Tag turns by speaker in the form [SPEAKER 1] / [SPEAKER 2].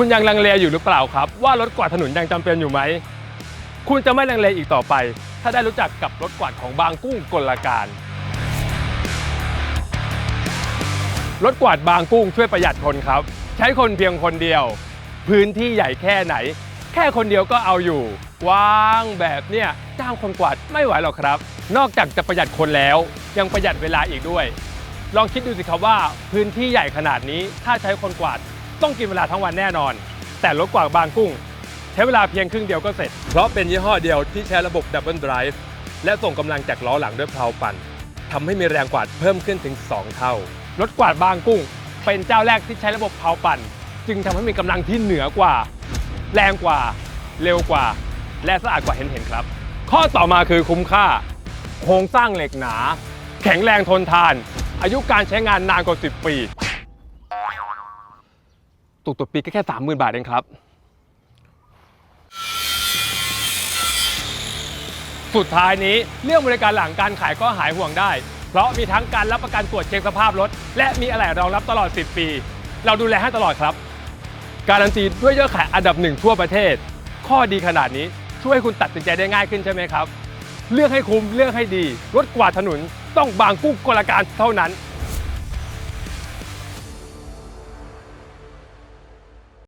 [SPEAKER 1] คุณยังลังเลอยู่หรือเปล่าครับ ว่ารถกวาดถนนยังจำเป็นอยู่ไหม คุณจะไม่ลังเลอีกต่อไป ถ้าได้รู้จักกับรถกวาดของบางกุ้งกลการ รถกวาดบางกุ้งช่วยประหยัดคนครับ ใช้คนเพียงคนเดียว พื้นที่ใหญ่แค่ไหน แค่คนเดียวก็เอาอยู่วางแบบเนี้ยจ้างคนกวาดไม่ไหวหรอกครับ นอกจากจะประหยัดคนแล้ว ยังประหยัดเวลาอีกด้วย ลองคิดดูสิครับว่าพื้นที่ใหญ่ขนาดนี้ถ้าใช้คนกวาด ต้องกินเวลาทั้งวันแน่นอน แต่รถกวาบางกุ้ง ใช้เวลาเพียงครึ่งเดียวก็เสร็จ เพราะเป็นยี่ห้อเดียวที่ใช้ระบบดับเบิลไดรฟ์และส่งกำลังจากล้อหลังด้วยเพลาปั่นทำให้มีแรงกวาดเพิ่มขึ้นถึง 2 เท่า รถกวาดบางกุ้ง เป็นเจ้าแรกที่ใช้ระบบเพลาปั่น จึงทำให้มีกำลังที่เหนือกว่า แรงกว่า เร็วกว่า และสะอาดกว่าเห็นเห็นๆครับ ข้อต่อมาคือคุ้มค่า โครงสร้างเหล็กหนา แข็งแรงทนทาน อายุการใช้งานนานกว่า 10 ปี ตกตัวปีก็แค่30,000บาทเองครับ สุดท้ายนี้เรื่องบริการหลังการขายก็หายห่วงได้ เพราะมีทั้งการรับประกันตรวจเช็คสภาพรถ และมีอะไหล่รองรับตลอด 10 ปี เราดูแลให้ตลอดครับ การันตีด้วยยอดขายอันดับหนึ่งทั่วประเทศ ข้อดีขนาดนี้ช่วยให้คุณตัดสินใจได้ง่ายขึ้นใช่ไหมครับ เลือกให้คุ้มเลือกให้ดี รถกวาดถนนต้องบางกุ้งกลการเท่านั้น